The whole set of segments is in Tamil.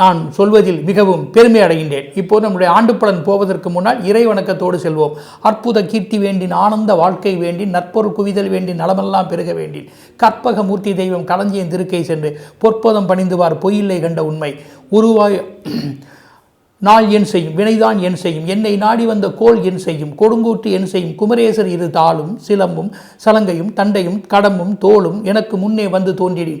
நான் சொல்வதில் மிகவும் பெருமை அடைகின்றேன். இப்போது நம்முடைய ஆண்டு பலன் போவதற்கு முன்னால் இறை வணக்கத்தோடு செல்வோம். அற்புத கீர்த்தி வேண்டின் ஆனந்த வாழ்க்கை வேண்டி நற்பொருள் குவிதல் வேண்டி நலமெல்லாம் பெருக வேண்டி கற்பக மூர்த்தி தெய்வம் களஞ்சியின் திருக்கை சென்று பொற்பதம் பணிந்துவார் பொய்யில்லை கண்ட உண்மை. உருவாய் நாள் என் செய்யும் வினைதான் என் செய்யும் என்னை நாடி வந்த கோள் என் செய்யும் கொடுங்கூட்டு என் செய்யும் குமரேசர் இரு தாளும் சிலம்பும் சலங்கையும் தண்டையும் கடம்பும் தோளும் எனக்கு முன்னே வந்து தோன்றினேன்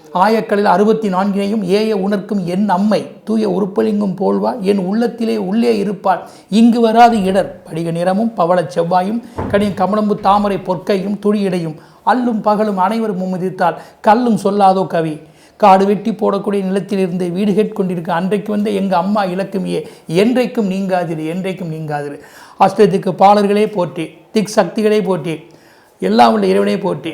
ஆயக்களில் அறுபத்தி நான்கினையும் ஏய உணர்க்கும் என் அம்மை தூய உருப்பலிங்கும் போல்வா என் உள்ளத்திலே உள்ளே இருப்பாள். இங்கு வராது இடர் படிக நிறமும் பவளச் செவ்வாயும் கனியின் கமலம்பு தாமரை பொற்கையும் துடியிடையும் அல்லும் பகலும் அனைவரும் மும்மிதித்தால் கல்லும் சொல்லாதோ கவி. காடு வெட்டி போடக்கூடிய நிலத்திலிருந்து வீடு கேட்கொண்டிருக்க அன்றைக்கு வந்த எங்கள் அம்மா இலக்குமியே என்றைக்கும் நீங்காதிரு என்றைக்கும் நீங்காதிரு. அஷ்டத்துக்கு பாலர்களே போற்றி திக் சக்திகளே போற்றி எல்லாம் உள்ள இறைவனே போற்றி.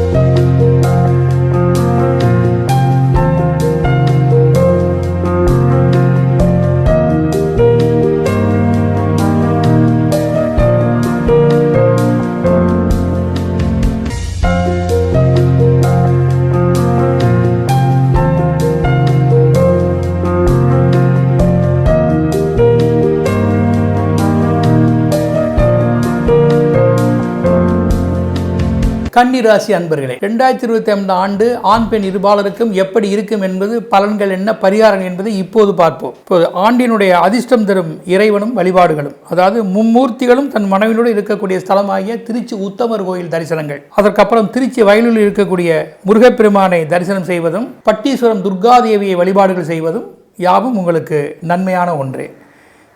கன்னிராசி அன்பர்களே ரெண்டாயிரத்தி இருபத்தி ஐந்து ஆண்டு ஆண் பெண் இருபாலருக்கும் எப்படி இருக்கும் என்பது பலன்கள் என்ன பரிகாரம் என்பதை இப்போது பார்ப்போம். இப்போது ஆண்டினுடைய அதிர்ஷ்டம் தரும் இறைவனும் வழிபாடுகளும் அதாவது மும்மூர்த்திகளும் தன் மனைவியோடு இருக்கக்கூடிய ஸ்தலமாகிய திருச்சி உத்தமர் கோயில் தரிசனங்கள் அதற்கப்புறம் திருச்சி வயலில் இருக்கக்கூடிய முருகப்பெருமானை தரிசனம் செய்வதும் பட்டீஸ்வரம் துர்காதேவியை வழிபாடுகள் செய்வதும் யாவும் உங்களுக்கு நன்மையான ஒன்றே.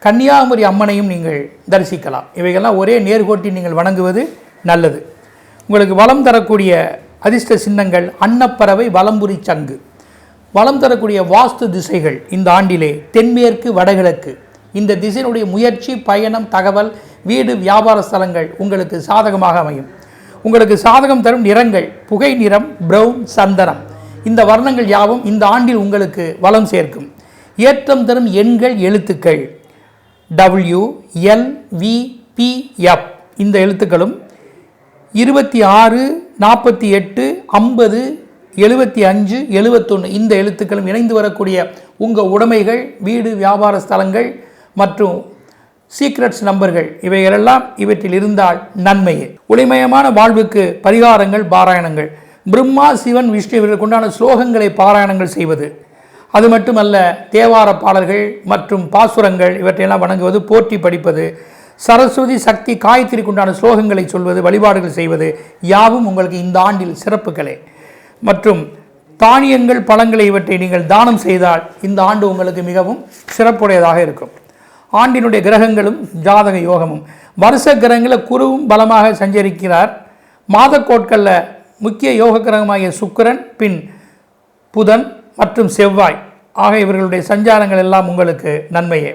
கன்னியாகுமரி அம்மனையும் நீங்கள் தரிசிக்கலாம். இவைகள்லாம் ஒரே நேர்கோட்டில் நீங்கள் வணங்குவது நல்லது. உங்களுக்கு வளம் தரக்கூடிய அதிர்ஷ்ட சின்னங்கள் அன்னப்பறவை வலம்புரி சங்கு. வளம் தரக்கூடிய வாஸ்து திசைகள் இந்த ஆண்டிலே தென்மேற்கு வடகிழக்கு. இந்த திசையினுடைய முயற்சி பயணம் தகவல் வீடு வியாபார ஸ்தலங்கள் உங்களுக்கு சாதகமாக அமையும். உங்களுக்கு சாதகம் தரும் நிறங்கள் புகை நிறம் ப்ரௌன் சந்தனம். இந்த வர்ணங்கள் யாவும் இந்த ஆண்டில் உங்களுக்கு வளம் சேர்க்கும். ஏற்றம் தரும் எண்கள் எழுத்துக்கள். W L V P F இந்த எழுத்துக்களும் இருபத்தி ஆறு நாற்பத்தி எட்டு ஐம்பது எழுபத்தி அஞ்சு எழுபத்தொன்று இந்த எழுத்துக்களும் இணைந்து வரக்கூடிய உங்கள் உடைமைகள் வீடு வியாபார ஸ்தலங்கள் மற்றும் சீக்ரெட்ஸ் நம்பர்கள் இவைகளெல்லாம் இவற்றில் இருந்தால் நன்மையே. ஒளிமயமான வாழ்வுக்கு பரிகாரங்கள் பாராயணங்கள். பிரம்மா சிவன் விஷ்ணு இவர்களுக்கு உண்டான ஸ்லோகங்களை பாராயணங்கள் செய்வது. அது மட்டுமல்ல தேவார பாடல்கள் மற்றும் பாசுரங்கள் இவற்றையெல்லாம் வணங்குவது போற்றி படிப்பது சரஸ்வதி சக்தி காயத்திரிக்கு உண்டான ஸ்லோகங்களை சொல்வது வழிபாடுகள் செய்வது யாவும் உங்களுக்கு இந்த ஆண்டில் சிறப்புகளே. மற்றும் தானியங்கள் பழங்களை இவற்றை நீங்கள் தானம் செய்தால் இந்த ஆண்டு உங்களுக்கு மிகவும் சிறப்புடையதாக இருக்கும். ஆண்டினுடைய கிரகங்களும் ஜாதக யோகமும். வருஷ கிரகங்களில் குருவும் பலமாக சஞ்சரிக்கிறார். மாதக்கோட்களில் முக்கிய யோக கிரகமாகிய சுக்கிரன் பின் புதன் மற்றும் செவ்வாய். ஆக இவர்களுடைய சஞ்சாரங்கள் எல்லாம் உங்களுக்கு நன்மையே.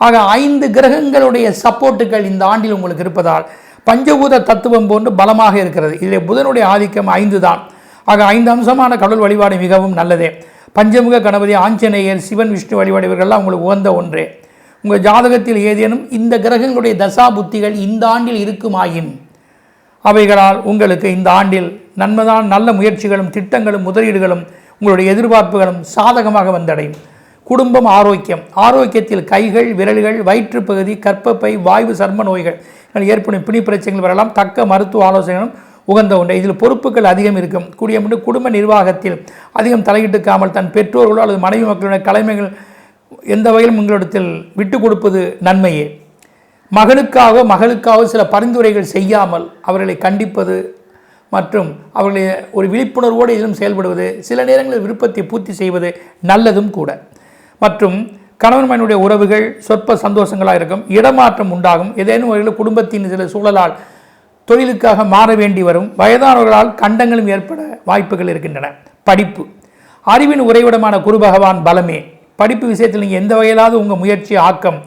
ஆக ஐந்து கிரகங்களுடைய சப்போர்ட்டுகள் இந்த ஆண்டில் உங்களுக்கு இருப்பதால் பஞ்சபூத தத்துவம் போன்று பலமாக இருக்கிறது. இதில் புதனுடைய ஆதிக்கம் ஐந்து தான். ஆக ஐந்து அம்சமான கடவுள் வழிபாடு மிகவும் நல்லதே. பஞ்சமுக கணபதி ஆஞ்சநேயர் சிவன் விஷ்ணு வழிபாடு இவர்கள்லாம் உங்களுக்கு உகந்த ஒன்றே. உங்கள் ஜாதகத்தில் ஏதேனும் இந்த கிரகங்களுடைய தசா புத்திகள் இந்த ஆண்டில் இருக்குமாயின்? அவைகளால் உங்களுக்கு இந்த ஆண்டில் நன்மைதான் நல்ல முயற்சிகளும் திட்டங்களும் முதலீடுகளும் உங்களுடைய எதிர்பார்ப்புகளும் சாதகமாக வந்தடையும். குடும்பம் ஆரோக்கியம். ஆரோக்கியத்தில் கைகள் விரல்கள் வயிற்றுப்பகுதி கற்பப்பை வாய்வு சர்ம நோய்கள். ஏற்படும் பிணி பிரச்சனைகள் வரலாம். தக்க மருத்துவ ஆலோசனைகளும் உகந்த ஒன்று இதில் பொறுப்புகள் அதிகம் இருக்கும். கூடிய மட்டும் குடும்ப நிர்வாகத்தில் அதிகம் தலையிட்டுக்காமல் தன் பெற்றோர்களோ அல்லது மனைவி மக்களுடைய கடமைகள் எந்த வகையிலும் உங்களிடத்தில் விட்டு கொடுப்பது நன்மையே. மகனுக்காக மகளுக்காக சில பரிந்துரைகள் செய்யாமல் அவர்களை கண்டிப்பது மற்றும் அவர்களை ஒரு விழிப்புணர்வோடு இதிலும் செயல்படுவது சில நேரங்களில் விருப்பத்தை பூர்த்தி செய்வது நல்லதும் கூட. மற்றும் கணவன்மனுடைய உறவுகள் சொற்ப சந்தோஷங்களாக இருக்கும். இடமாற்றம் உண்டாகும். ஏதேனும் வகையில் குடும்பத்தின் சில சூழலால் தொழிலுக்காக மாற வேண்டி வரும். வயதானவர்களால் கண்டங்களும் ஏற்பட வாய்ப்புகள் இருக்கின்றன. படிப்பு. அறிவின் உறைவிடமான குரு பகவான் பலமே. படிப்பு விஷயத்தில் நீங்கள் எந்த வகையிலாவது உங்கள் முயற்சி ஆக்கம்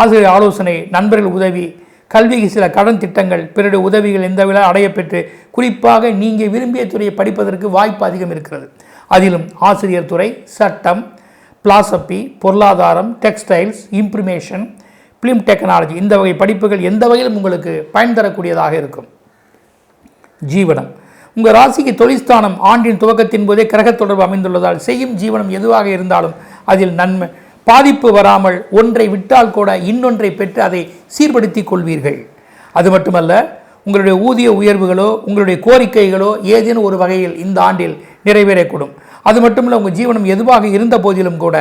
ஆசிரியர் ஆலோசனை நண்பர்கள் உதவி கல்விக்கு சில கடன் திட்டங்கள் பிறருடைய உதவிகள் எந்த விழா அடையப்பெற்று குறிப்பாக நீங்கள் விரும்பிய துறையை படிப்பதற்கு வாய்ப்பு அதிகம் இருக்கிறது. அதிலும் ஆசிரியர் துறை சட்டம் பிலாசபி பொருளாதாரம் டெக்ஸ்டைல்ஸ் இம்ப்ரிமேஷன் ஃபிலிம் டெக்னாலஜி இந்த வகை படிப்புகள் எந்த வகையிலும் உங்களுக்கு பயன் தரக்கூடியதாக இருக்கும். ஜீவனம். உங்கள் ராசிக்கு தொழிற்ஸ்தானம் ஆண்டின் துவக்கத்தின் போதே கிரக தொடர்பு அமைந்துள்ளதால் செய்யும் ஜீவனம் எதுவாக இருந்தாலும் அதில் நன்மை. பாதிப்பு வராமல் ஒன்றை விட்டால் கூட இன்னொன்றை பெற்று அதை சீர்படுத்தி கொள்வீர்கள். அது மட்டுமல்ல உங்களுடைய ஊதிய உயர்வுகளோ உங்களுடைய கோரிக்கைகளோ ஏதேனும் ஒரு வகையில் இந்த ஆண்டில் நிறைவேறக்கூடும். அது மட்டுமல்ல உங்கள் ஜீவனம் எதுவாக இருந்த போதிலும் கூட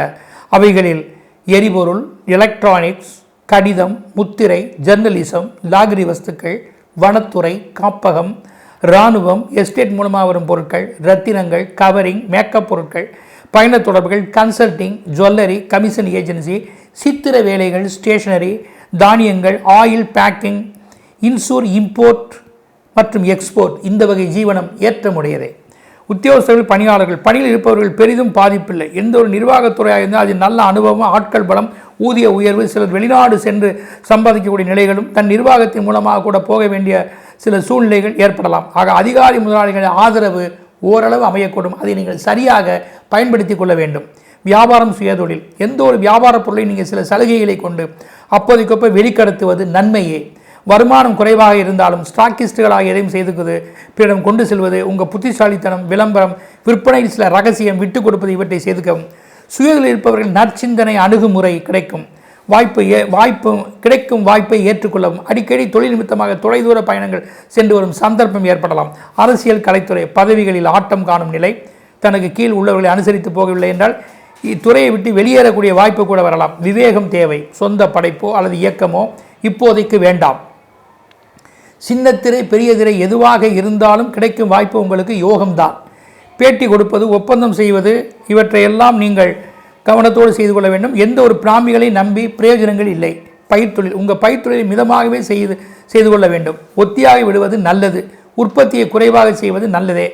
அவைகளில் எரிபொருள் எலக்ட்ரானிக்ஸ் கடிதம் முத்திரை ஜெர்னலிசம் லாகிரி வஸ்துக்கள் வனத்துறை காப்பகம் இராணுவம் எஸ்டேட் மூலமாக வரும் பொருட்கள் ரத்தினங்கள் கவரிங் மேக்கப் பொருட்கள் பயண தொடர்புகள் கன்சல்டிங் ஜுவல்லரி கமிஷன் ஏஜென்சி சித்திர வேலைகள் ஸ்டேஷனரி தானியங்கள் ஆயில் பேக்கிங் இன்சூர் இம்போர்ட் மற்றும் எக்ஸ்போர்ட் இந்த வகை ஜீவனம் ஏற்றமுடையதே. உத்தியோகஸ்தர்கள் பணியாளர்கள் பணியில் இருப்பவர்கள் பெரிதும் பாதிப்பில்லை. எந்த ஒரு நிர்வாகத்துறையாக இருந்தால் அது நல்ல அனுபவம் ஆட்கள் பலம் ஊதிய உயர்வு சிலர் வெளிநாடு சென்று சம்பாதிக்கக்கூடிய நிலைகளும் தன் நிர்வாகத்தின் மூலமாக கூட போக வேண்டிய சில சூழ்நிலைகள் ஏற்படலாம். ஆக அதிகாரி முதலாளிகளின் ஆதரவு ஓரளவு அமையக்கூடும். அதை நீங்கள் சரியாக பயன்படுத்தி கொள்ள வேண்டும். வியாபாரம் சுயதொழில். எந்த ஒரு வியாபார பொருளை நீங்கள் சில சலுகைகளை கொண்டு அப்போதைக்கப்போ வெளிக்கடத்துவது நன்மையே. வருமானம் குறைவாக இருந்தாலும் ஸ்டாக்கிஸ்டுகளாக எதையும் செய்துக்குது பிறரிடம் கொண்டு செல்வது உங்கள் புத்திசாலித்தனம் விளம்பரம் விற்பனையில் சில ரகசியம் விட்டு கொடுப்பது இவற்றை செய்துக்கவும். சுயதில் இருப்பவர்கள் நற்சிந்தனை அணுகுமுறை கிடைக்கும். வாய்ப்பு ஏ வாய்ப்பு கிடைக்கும் வாய்ப்பை ஏற்றுக்கொள்ளவும். அடிக்கடி தொழில் நிமித்தமாக தொலைதூர பயணங்கள் சென்று வரும் சந்தர்ப்பம் ஏற்படலாம். அரசியல் கலைத்துறை பதவிகளில் ஆட்டம் காணும் நிலை தனக்கு கீழ் உள்ளவர்களை அனுசரித்து போகவில்லை என்றால் இத்துறையை விட்டு வெளியேறக்கூடிய வாய்ப்பு கூட வரலாம். விவேகம் தேவை. சொந்த படைப்போ அல்லது இயக்கமோ இப்போதைக்கு வேண்டாம். சின்னத்திரை பெரிய திரை எதுவாக இருந்தாலும் கிடைக்கும் வாய்ப்பு உங்களுக்கு யோகம்தான். பேட்டி கொடுப்பது ஒப்பந்தம் செய்வது இவற்றையெல்லாம் நீங்கள் கவனத்தோடு செய்து கொள்ள வேண்டும். எந்த ஒரு பிராமிகளை நம்பி பிரயோஜனங்கள் இல்லை. பயிர்த்தொழில் உங்கள் பயிர்த்தொழிலை மிதமாகவே செய்து செய்து கொள்ள வேண்டும். ஒத்தியாக விடுவது நல்லது. உற்பத்தியை குறைவாக செய்வது நல்லதே.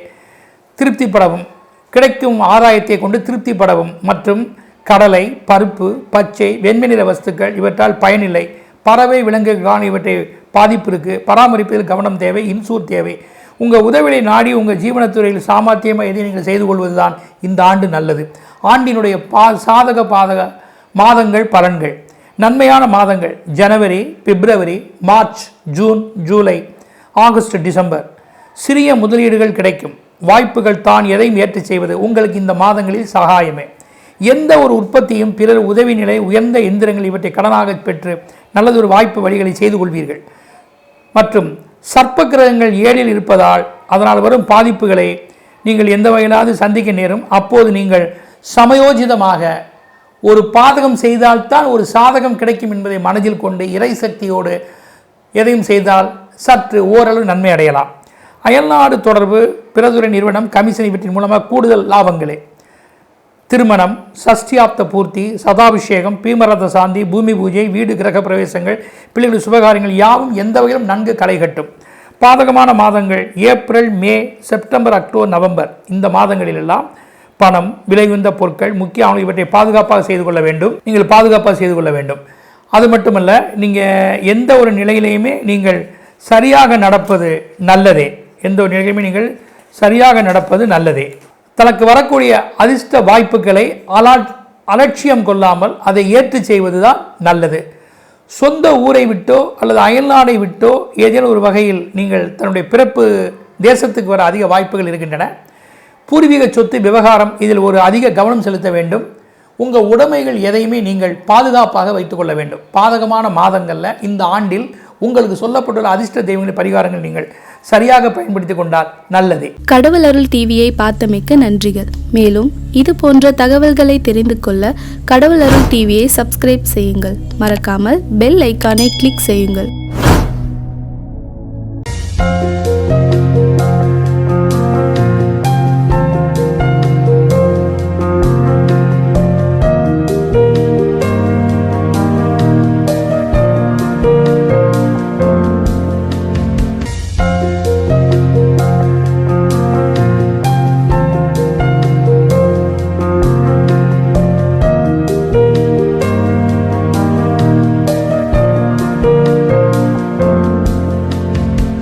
திருப்திப்படவும். கிடைக்கும் ஆதாயத்தை கொண்டு திருப்திப்படவும். மற்றும் கடலை பருப்பு பச்சை வெண்மை நிற வஸ்துக்கள் இவற்றால் பயனில்லை. பறவை விலங்குகளான இவற்றை பாதிப்பு இருக்குது பராமரிப்பதில் கவனம் தேவை இன்சூர் தேவை. உங்கள் உதவியை நாடி உங்கள் ஜீவனத்துறையில் சாமர்த்தியமாக எதை நீங்கள் செய்து கொள்வது தான் இந்த ஆண்டு நல்லது. ஆண்டினுடைய பா சாதக பாதக மாதங்கள் பலன்கள். நன்மையான மாதங்கள். ஜனவரி பிப்ரவரி மார்ச் ஜூன் ஜூலை ஆகஸ்ட் டிசம்பர். சிறிய முதலீடுகள் கிடைக்கும். வாய்ப்புகள் தான் எதையும் ஏற்று செய்வது? உங்களுக்கு இந்த மாதங்களில் சகாயமே. எந்த ஒரு உற்பத்தியும் பிறர் உதவி நிலை உயர்ந்த எந்திரங்கள் இவற்றை கடனாக பெற்று நல்லதொரு வாய்ப்பு வழிகளை செய்து கொள்வீர்கள். மற்றும் சர்ப்ப கிரகங்கள் ஏழில் இருப்பதால் அதனால் வரும் பாதிப்புகளை நீங்கள் எந்த வகையிலாவது சந்திக்க நேரும். அப்போது நீங்கள் சமயோஜிதமாக ஒரு பாதகம் செய்தால்தான் ஒரு சாதகம் கிடைக்கும் என்பதை மனதில் கொண்டு இறை சக்தியோடு எதையும் செய்தால் சற்று ஓரளவு நன்மை அடையலாம். அயல்நாடு தொடர்பு பிறதுரை நிறுவனம் கமிஷன் இவற்றின் மூலமாக கூடுதல் லாபங்களே. திருமணம் சஷ்டியாப்த பூர்த்தி சதாபிஷேகம் பீமரத சாந்தி பூமி பூஜை வீடு கிரக பிரவேசங்கள் பிள்ளைகள் சுபகாரியங்கள் யாவும் எந்த வகையிலும் நன்கு களைகட்டும் பாதகமான மாதங்கள் ஏப்ரல் மே செப்டம்பர் அக்டோபர் நவம்பர். இந்த மாதங்களிலெல்லாம் பணம் விலை உயர்ந்த பொருட்கள் முக்கிய ஆவணங்கள் இவற்றை பாதுகாப்பாக செய்து கொள்ள வேண்டும். நீங்கள் பாதுகாப்பாக செய்து கொள்ள வேண்டும். அது மட்டுமல்ல நீங்கள் எந்த ஒரு நிலையிலையுமே நீங்கள் சரியாக நடப்பது நல்லதே. எந்த ஒரு நிலையிலுமே நீங்கள் சரியாக நடப்பது நல்லதே. தனக்கு வரக்கூடிய அதிர்ஷ்ட வாய்ப்புகளை அலா அலட்சியம் கொள்ளாமல் அதை ஏற்று செய்வதுதான் நல்லது. சொந்த ஊரை விட்டோ அல்லது அயல்நாடை விட்டோ ஏதேனும் ஒரு வகையில் நீங்கள் தன்னுடைய பிறப்பு தேசத்துக்கு வர அதிக வாய்ப்புகள் இருக்கின்றன. பூர்வீக சொத்து விவகாரம் இதில் ஒரு அதிக கவனம் செலுத்த வேண்டும். உங்கள் உடைமைகள் எதையுமே நீங்கள் பாதுகாப்பாக வைத்துக்கொள்ள வேண்டும். பாதகமான மாதங்களில் இந்த ஆண்டில் உங்களுக்கு சொல்லப்பட்டுள்ள அதிர்ஷ்ட தெய்வங்களின் பரிகாரங்கள் நீங்கள் சரியாக பயன்படுத்தி கொண்டால் நல்லது. கடவுள் அருள் டிவியை பார்த்தமைக்க நன்றிகள். மேலும் இது போன்ற தகவல்களை தெரிந்து கொள்ள கடவுள் அருள் டிவியை சப்ஸ்கிரைப் செய்யுங்கள். மறக்காமல் பெல் ஐக்கானை கிளிக் செய்யுங்கள்.